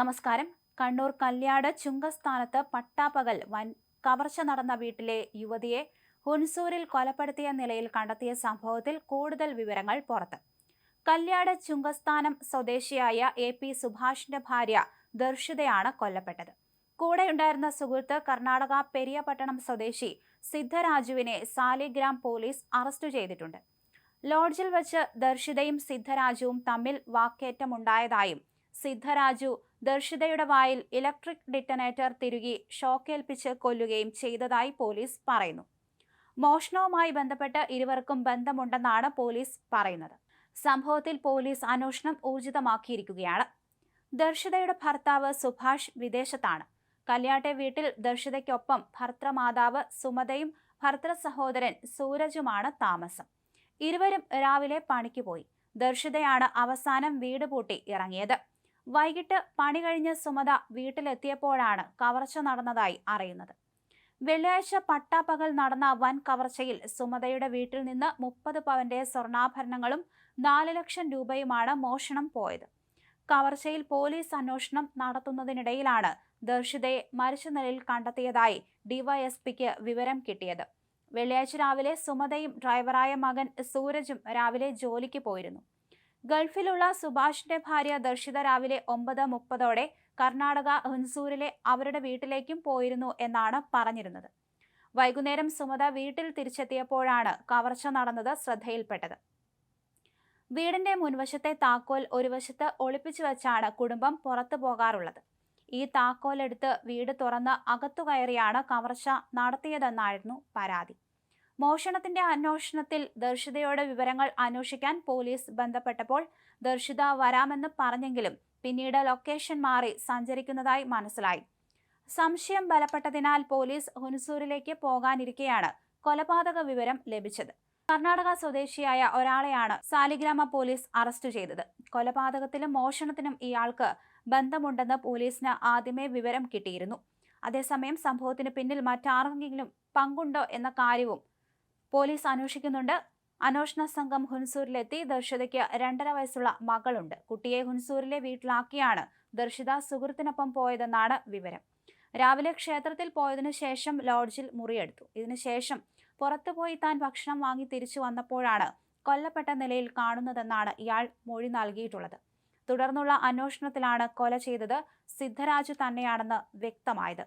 നമസ്കാരം. കണ്ണൂർ കല്യാട് ചുങ്കസ്ഥാനത്ത് പട്ടാപ്പകൽ വൻ കവർച്ച നടന്ന വീട്ടിലെ യുവതിയെ ഹുൻസൂരിൽ കൊലപ്പെടുത്തിയ നിലയിൽ കണ്ടെത്തിയ സംഭവത്തിൽ കൂടുതൽ വിവരങ്ങൾ പുറത്ത്. കല്യാട് ചുങ്കസ്ഥാനം സ്വദേശിയായ എ പി സുഭാഷിന്റെ ഭാര്യ ദർശിതയാണ് കൊല്ലപ്പെട്ടത്. കൂടെയുണ്ടായിരുന്ന സുഹൃത്ത് കർണാടക പെരിയപട്ടണം സ്വദേശി സിദ്ധരാജുവിനെ സാലിഗ്രാം പോലീസ് അറസ്റ്റ് ചെയ്തിട്ടുണ്ട്. ലോഡ്ജിൽ വെച്ച് ദർശിതയും സിദ്ധരാജുവും തമ്മിൽ വാക്കേറ്റമുണ്ടായതായും സിദ്ധരാജു ദർശിതയുടെ വായിൽ ഇലക്ട്രിക് ഡിറ്റനേറ്റർ തിരുകി ഷോക്കേൽപ്പിച്ച് കൊല്ലുകയും ചെയ്തതായി പോലീസ് പറയുന്നു. മോഷണവുമായി ബന്ധപ്പെട്ട് ഇരുവർക്കും ബന്ധമുണ്ടെന്നാണ് പോലീസ് പറയുന്നത്. സംഭവത്തിൽ പോലീസ് അന്വേഷണം ഊർജിതമാക്കിയിരിക്കുകയാണ്. ദർശിതയുടെ ഭർത്താവ് സുഭാഷ് വിദേശത്താണ്. കല്യാട്ടെ വീട്ടിൽ ദർശിതയ്ക്കൊപ്പം ഭർത്തൃമാതാവ് സുമതയും ഭർത്തൃ സഹോദരൻ സൂരജുമാണ് താമസം. ഇരുവരും രാവിലെ പണിക്ക് പോയി. ദർശിതയാണ് അവസാനം വീട് പൂട്ടി ഇറങ്ങിയത്. വൈകിട്ട് പണി കഴിഞ്ഞ സുമത വീട്ടിലെത്തിയപ്പോഴാണ് കവർച്ച നടന്നതായി അറിയുന്നത്. വെള്ളിയാഴ്ച പട്ടാപ്പകൽ നടന്ന വൻ കവർച്ചയിൽ സുമതയുടെ വീട്ടിൽ നിന്ന് മുപ്പത് പവന്റെ സ്വർണാഭരണങ്ങളും നാല് ലക്ഷം രൂപയുമാണ് മോഷണം പോയത്. കവർച്ചയിൽ പോലീസ് അന്വേഷണം നടത്തുന്നതിനിടയിലാണ് ദർശിതയെ മരിച്ച നിലയിൽ കണ്ടെത്തിയതായി ഡിവൈഎസ്പിക്ക് വിവരം കിട്ടിയത്. വെള്ളിയാഴ്ച രാവിലെ സുമതയും ഡ്രൈവറായ മകൻ സൂരജും രാവിലെ ജോലിക്ക് പോയിരുന്നു. ഗൾഫിലുള്ള സുഭാഷിന്റെ ഭാര്യ ദർശിത രാവിലെ ഒമ്പത് മുപ്പതോടെ കർണാടക ഹുൻസൂരിലെ അവരുടെ വീട്ടിലേക്കും പോയിരുന്നു എന്നാണ് പറഞ്ഞിരുന്നത്. വൈകുന്നേരം സുമത വീട്ടിൽ തിരിച്ചെത്തിയപ്പോഴാണ് കവർച്ച നടന്നത് ശ്രദ്ധയിൽപ്പെട്ടത്. വീടിന്റെ മുൻവശത്തെ താക്കോൽ ഒരു വശത്ത് ഒളിപ്പിച്ചു വെച്ചാണ് കുടുംബം പുറത്തു പോകാറുള്ളത്. ഈ താക്കോലെടുത്ത് വീട് തുറന്ന് അകത്തു കയറിയാണ് കവർച്ച നടത്തിയതെന്നായിരുന്നു പരാതി. മോഷണത്തിന്റെ അന്വേഷണത്തിൽ ദർശിതയുടെ വിവരങ്ങൾ അന്വേഷിക്കാൻ പോലീസ് ബന്ധപ്പെട്ടപ്പോൾ ദർശിത വരാമെന്ന് പറഞ്ഞെങ്കിലും പിന്നീട് ലൊക്കേഷൻ മാറി സഞ്ചരിക്കുന്നതായി മനസ്സിലായി. സംശയം ബലപ്പെട്ടതിനാൽ പോലീസ് ഹുൻസൂരിലേക്ക് പോകാനിരിക്കെയാണ് കൊലപാതക വിവരം ലഭിച്ചത്. കർണാടക സ്വദേശിയായ ഒരാളെയാണ് സാലിഗ്രാമ പോലീസ് അറസ്റ്റ് ചെയ്തത്. കൊലപാതകത്തിലും മോഷണത്തിനും ഇയാൾക്ക് ബന്ധമുണ്ടെന്ന് പോലീസിന് ആദ്യമേ വിവരം കിട്ടിയിരുന്നു. അതേസമയം സംഭവത്തിന് പിന്നിൽ മറ്റാർക്കെങ്കിലും പങ്കുണ്ടോ എന്ന കാര്യവും പോലീസ് അന്വേഷിക്കുന്നുണ്ട്. അന്വേഷണ സംഘം ഹുൻസൂരിലെത്തി. ദർശിതയ്ക്ക് രണ്ടര വയസ്സുള്ള മകളുണ്ട്. കുട്ടിയെ ഹുൻസൂരിലെ വീട്ടിലാക്കിയാണ് ദർശിത സുഹൃത്തിനൊപ്പം പോയതെന്നാണ് വിവരം. രാവിലെ ക്ഷേത്രത്തിൽ പോയതിനു ശേഷം ലോഡ്ജിൽ മുറിയെടുത്തു. ഇതിനുശേഷം പുറത്തുപോയി താൻ ഭക്ഷണം വാങ്ങി തിരിച്ചു വന്നപ്പോഴാണ് കൊല്ലപ്പെട്ട നിലയിൽ കാണുന്നതെന്നാണ് ഇയാൾ മൊഴി നൽകിയിട്ടുള്ളത്. തുടർന്നുള്ള അന്വേഷണത്തിലാണ് കൊല ചെയ്തത്. സിദ്ധരാജു തന്നെയാണെന്ന് വ്യക്തമായത്.